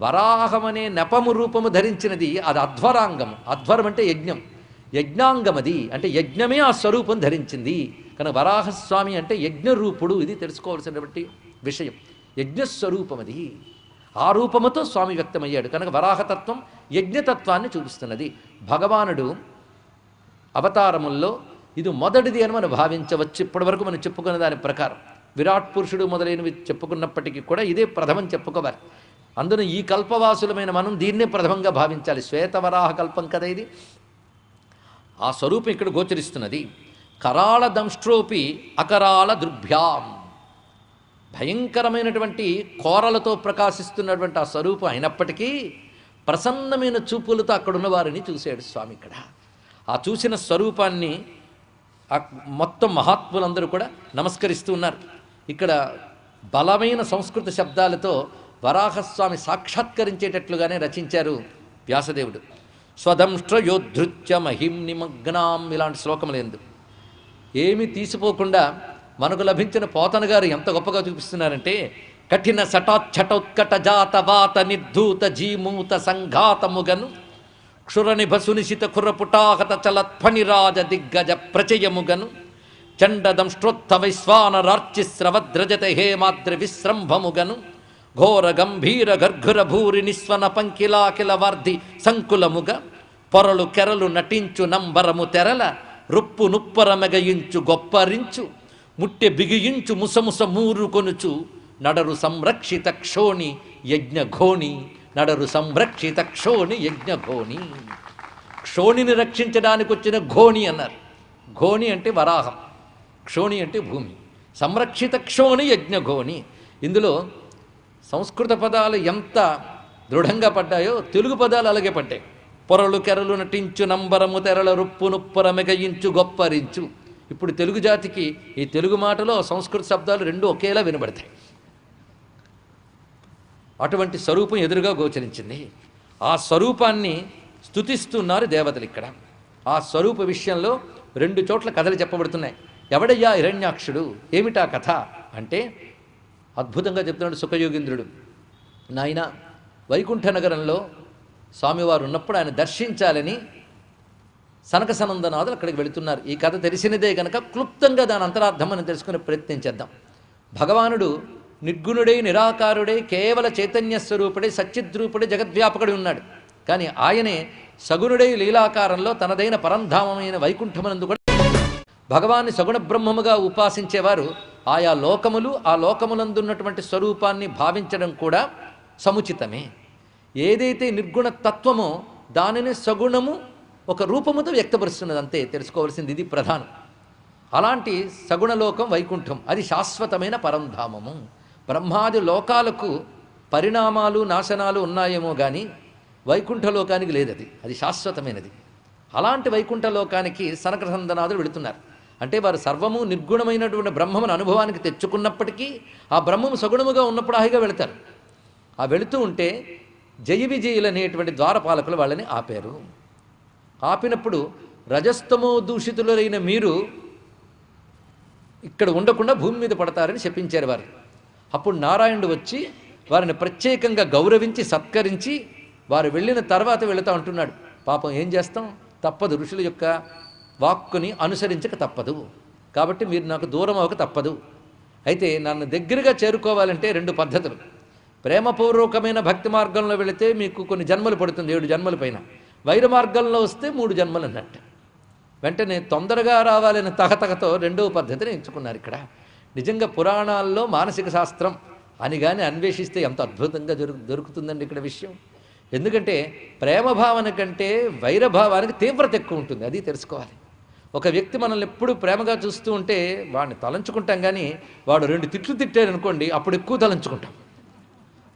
వరాహం అనే నెపము రూపము ధరించినది అది అధ్వరాంగం అధ్వరం అంటే యజ్ఞం. యజ్ఞాంగం అది అంటే యజ్ఞమే ఆ స్వరూపం ధరించింది. కనుక వరాహస్వామి అంటే యజ్ఞరూపుడు ఇది తెలుసుకోవాల్సినటువంటి విషయం. యజ్ఞస్వరూపం అది ఆ రూపముతో స్వామి వ్యక్తమయ్యాడు. కనుక వరాహతత్వం యజ్ఞతత్వాన్ని చూపిస్తున్నది. భగవానుడు అవతారముల్లో ఇది మొదటిది అని మనం భావించవచ్చు. ఇప్పటివరకు మనం చెప్పుకున్న దాని ప్రకారం. విరాట్ పురుషుడు మొదలైనవి చెప్పుకున్నప్పటికీ కూడా ఇదే ప్రథమం చెప్పుకోవాలి. అందున ఈ కల్పవాసులమైన మనం దీన్నే ప్రథమంగా భావించాలి. శ్వేతవరాహ కల్పం కదా ఇది. ఆ స్వరూపం ఇక్కడ గోచరిస్తున్నది. కరాళ దంష్ట్రోపి అకరాళ దృభ్యాం. భయంకరమైనటువంటి కోరలతో ప్రకాశిస్తున్నటువంటి ఆ స్వరూపం అయినప్పటికీ ప్రసన్నమైన చూపులతో అక్కడున్న వారిని చూశాడు స్వామి ఇక్కడ. ఆ చూసిన స్వరూపాన్ని మొత్తం మహాత్ములందరూ కూడా నమస్కరిస్తూ ఉన్నారు. ఇక్కడ బలమైన సంస్కృత శబ్దాలతో వరాహస్వామి సాక్షాత్కరించేటట్లుగానే రచించారు వ్యాసదేవుడు. స్వదంష్ట్రయోధృత్య మహిం నిమగ్నాం ఇలాంటి శ్లోకములందు ఏమి తీసిపోకుండా మనకు లభించిన పోతన గారు ఎంత గొప్పగా చూపిస్తున్నారంటే కఠిన సటాచ్చటోత్కట జాత వాత నిర్ధూత జీమూత సంఘాతముగను క్షురనిభ సునిశిత కుర్రపుటాహత చలత్ఫణిరాజ దిగ్గజ ప్రచయముగను చండదంష్ట్రోత్త వైశ్వానరార్చి స్రవద్రజత హేమాద్రి విశ్రంభముగను ఘోర గంభీర గర్ఘుర భూరి నిస్వన పంకిలాకిల వార్ధి సంకులముగ పొరలు కెరలు నటించు నంబరము తెరల రుప్పు నుప్పరమెగయించు గొప్పరించు ముట్టె బిగియించు ముసముస మూరు కొనుచు నడరు సంరక్షిత క్షోణి యజ్ఞఘోణి నడరు సంరక్షిత క్షోణి యజ్ఞఘోణి. క్షోణిని రక్షించడానికి వచ్చిన ఘోణి అన్నారు. ఘోణి అంటే వరాహం క్షోణి అంటే భూమి సంరక్షిత క్షోణి యజ్ఞఘోణి. ఇందులో సంస్కృత పదాలు ఎంత దృఢంగా పడ్డాయో తెలుగు పదాలు అలాగే పడ్డాయి. పొరలు కెరలు నటించు నంబరము తెరల రుప్పు నుప్పర మెగయించు గొప్పరించు. ఇప్పుడు తెలుగు జాతికి ఈ తెలుగు మాటలో సంస్కృత శబ్దాలు రెండు ఒకేలా వినబడతాయి. అటువంటి స్వరూపం ఎదురుగా గోచరించింది. ఆ స్వరూపాన్ని స్తుతిస్తున్నారు దేవతలు ఇక్కడ. ఆ స్వరూప విషయంలో రెండు చోట్ల కథలు చెప్పబడుతున్నాయి. ఎవడయ్యా హిరణ్యాక్షుడు? ఏమిటా కథ? అంటే అద్భుతంగా చెప్తున్నాడు సుఖయోగింద్రుడు. నాయన వైకుంఠ నగరంలో స్వామివారు ఉన్నప్పుడు ఆయన దర్శించాలని సనక సనందనాథులు అక్కడికి వెళుతున్నారు. ఈ కథ తెలిసినదే కనుక క్లుప్తంగా దాని అంతరార్థం మనం తెలుసుకునే ప్రయత్నం చేద్దాం. భగవానుడు నిర్గుణుడై నిరాకారుడై కేవల చైతన్య స్వరూపుడై సచ్చిద్రూపుడై జగద్వ్యాపకుడై ఉన్నాడు. కానీ ఆయనే సగుణుడై లీలాకారంలో తనదైన పరంధామమైన వైకుంఠమునందు కూడా భగవాన్ని సగుణ బ్రహ్మముగా ఉపాసించేవారు ఆయా లోకములు ఆ లోకములందున్నటువంటి స్వరూపాన్ని భావించడం కూడా సముచితమే. ఏదైతే నిర్గుణ తత్వమో దానిని సగుణము ఒక రూపముతో వ్యక్తపరుస్తున్నది అంతే తెలుసుకోవాల్సింది ఇది ప్రధానం. అలాంటి సగుణలోకం వైకుంఠం అది శాశ్వతమైన పరంధామము. బ్రహ్మాది లోకాలకు పరిణామాలు నాశనాలు ఉన్నాయేమో కానీ వైకుంఠ లోకానికి లేదది. అది శాశ్వతమైనది. అలాంటి వైకుంఠ లోకానికి సనకసందనాథులు వెళుతున్నారు. అంటే వారు సర్వము నిర్గుణమైనటువంటి బ్రహ్మమును అనుభవానికి తెచ్చుకున్నప్పటికీ ఆ బ్రహ్మము సగుణముగా ఉన్నప్పుడు హాయిగా వెళతారు. ఆ వెళుతూ ఉంటే జయ విజయులు అనేటువంటి ద్వారపాలకులు వాళ్ళని ఆపారు. ఆపినప్పుడు రజస్తమో దూషితులైన మీరు ఇక్కడ ఉండకుండా భూమి మీద పడతారని చెప్పించారు వారు. అప్పుడు నారాయణుడు వచ్చి వారిని ప్రత్యేకంగా గౌరవించి సత్కరించి వారు వెళ్ళిన తర్వాత వెళుతూ అంటున్నాడు పాపం ఏం చేస్తాం? తప్పదు ఋషుల యొక్క వాక్కుని అనుసరించక తప్పదు. కాబట్టి మీరు నాకు దూరం అవ్వక తప్పదు. అయితే నన్ను దగ్గరగా చేరుకోవాలంటే రెండు పద్ధతులు. ప్రేమపూర్వకమైన భక్తి మార్గంలో వెళితే మీకు కొన్ని జన్మలు పడుతుంది ఏడు జన్మల పైన. వైర మార్గంలో వస్తే మూడు జన్మలు అన్నట్టు. వెంటనే తొందరగా రావాలని తహతగతో రెండవ పద్ధతిని ఎంచుకున్నారు ఇక్కడ. నిజంగా పురాణాల్లో మానసిక శాస్త్రం అని కానీ అన్వేషిస్తే ఎంత అద్భుతంగా దొరు దొరుకుతుందండి ఇక్కడ విషయం. ఎందుకంటే ప్రేమ భావన కంటే వైరభావానికి తీవ్రత ఎక్కువ ఉంటుంది అది తెలుసుకోవాలి. ఒక వ్యక్తి మనల్ని ఎప్పుడు ప్రేమగా చూస్తూ ఉంటే వాడిని తలంచుకుంటాం కానీ వాడు రెండు తిట్లు తిట్టాడు అనుకోండి అప్పుడు ఎక్కువ తలంచుకుంటాం.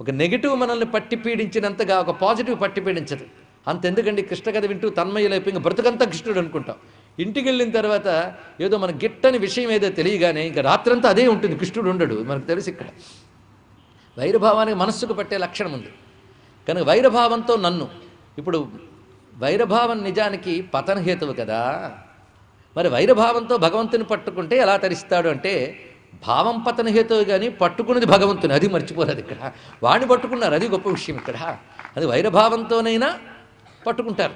ఒక నెగిటివ్ మనల్ని పట్టి పీడించినంతగా ఒక పాజిటివ్ పట్టి పీడించదు. అంతెందుకండి? కృష్ణ కథ వింటూ తన్మయ్యలేపు ఇంకా బ్రతుకంతా కృష్ణుడు అనుకుంటాం. ఇంటికి వెళ్ళిన తర్వాత ఏదో మన గిట్టని విషయం ఏదో తెలియగానే ఇంకా రాత్రంతా అదే ఉంటుంది కృష్ణుడు ఉండడు మనకు తెలుసు ఇక్కడ. వైరభావానికి మనస్సుకు పట్టే లక్షణం ఉంది. కనుక వైరభావంతో నన్ను ఇప్పుడు వైరభావం నిజానికి పతనహేతువు కదా. మరి వైరభావంతో భగవంతుని పట్టుకుంటే ఎలా తరిస్తాడు అంటే భావం పతన హేతువు కానీ పట్టుకున్నది భగవంతుని అది మర్చిపోలేదు ఇక్కడ. వాడిని పట్టుకున్నారు అది గొప్ప విషయం ఇక్కడ. అది వైరభావంతోనైనా పట్టుకుంటారు.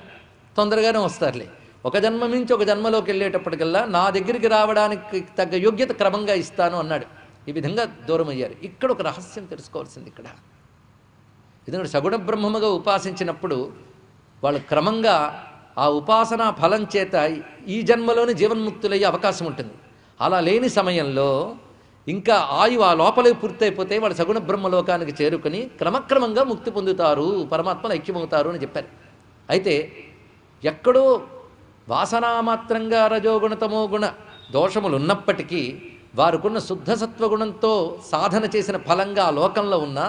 తొందరగానే వస్తారులే. ఒక జన్మ నుంచి ఒక జన్మలోకి వెళ్ళేటప్పటికల్లా నా దగ్గరికి రావడానికి తగ్గ యోగ్యత క్రమంగా ఇస్తాను అన్నాడు. ఈ విధంగా దూరం అయ్యారు ఇక్కడ ఒక రహస్యం తెలుసుకోవాల్సింది ఇక్కడ. ఎందుకంటే సగుణ బ్రహ్మముగా ఉపాసించినప్పుడు వాళ్ళు క్రమంగా ఆ ఉపాసనా ఫలం చేత ఈ జన్మలోనే జీవన్ముక్తులయ్యే అవకాశం ఉంటుంది. అలా లేని సమయంలో ఇంకా ఆయువు ఆ లోపలే పూర్తయిపోతే వాడు సగుణ బ్రహ్మలోకానికి చేరుకొని క్రమక్రమంగా ముక్తి పొందుతారు పరమాత్మలు ఐక్యమవుతారు అని చెప్పారు. అయితే ఎక్కడో వాసనామాత్రంగా రజోగుణ తమోగుణ దోషములు ఉన్నప్పటికీ వారికున్న శుద్ధ సత్వగుణంతో సాధన చేసిన ఫలంగా ఆ లోకంలో ఉన్న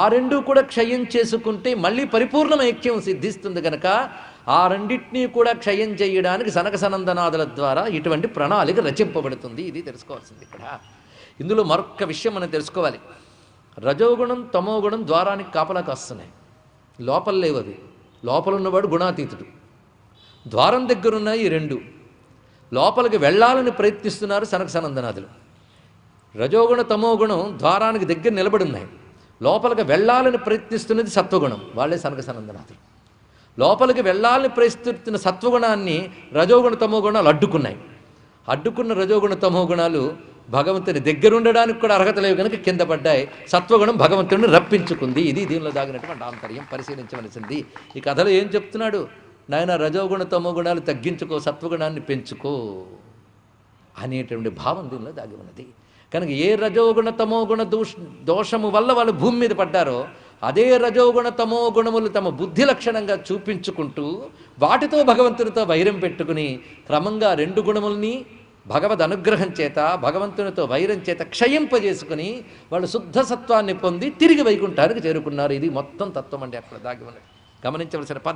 ఆ రెండు కూడా క్షయం చేసుకుంటే మళ్ళీ పరిపూర్ణ ఐక్యం సిద్ధిస్తుంది గనక ఆ రెండింటినీ కూడా క్షయం చేయడానికి సనక సనందనాదుల ద్వారా ఇటువంటి ప్రణాళిక రచింపబడుతుంది. ఇది తెలుసుకోవాల్సింది ఇక్కడ. ఇందులో మరొక విషయం మనం తెలుసుకోవాలి. రజోగుణం తమోగుణం ద్వారానికి కాపలా కాస్తున్నాయి లోపల లేవు అవి. లోపల ఉన్నవాడు గుణాతీతుడు. ద్వారం దగ్గరున్నాయి రెండు. లోపలికి వెళ్ళాలని ప్రయత్నిస్తున్నారు సనక సనందనాదులు రజోగుణ తమోగుణం ద్వారానికి దగ్గర నిలబడి ఉన్నాయి. లోపలికి వెళ్ళాలని ప్రయత్నిస్తున్నది సత్వగుణం. వాళ్ళే సనక సనందనాథులు లోపలికి వెళ్ళాలని ప్రయత్నిస్తున్న సత్వగుణాన్ని రజోగుణ తమోగుణాలు అడ్డుకున్నాయి. అడ్డుకున్న రజోగుణ తమోగుణాలు భగవంతుని దగ్గర ఉండడానికి కూడా అర్హత లేవు కనుక కింద పడ్డాయి. సత్వగుణం భగవంతుడిని రప్పించుకుంది. ఇది దీనిలో దాగినటువంటి ఆంతర్యం. పరిశీలించవలసింది. ఈ కథలో ఏం చెప్తున్నాడు? నాయన రజోగుణ తమోగుణాలు తగ్గించుకో సత్వగుణాన్ని పెంచుకో అనేటువంటి భావం దీనిలో దాగి ఉన్నది. కనుక ఏ రజోగుణ తమోగుణ దోష దోషము వల్ల వాళ్ళు భూమి మీద పడ్డారో అదే రజోగుణ తమో గుణములు తమ బుద్ధి లక్షణంగా చూపించుకుంటూ వాటితో భగవంతునితో వైరం పెట్టుకుని క్రమంగా రెండు గుణముల్ని భగవద్ అనుగ్రహం చేత భగవంతునితో వైరం చేత క్షయింపజేసుకుని వాళ్ళు శుద్ధ సత్వాన్ని పొంది తిరిగి వైకుంఠానికి చేరుకున్నారు. ఇది మొత్తం తత్వం అంటే అక్కడ దాగి ఉన్నది. గమనించవలసిన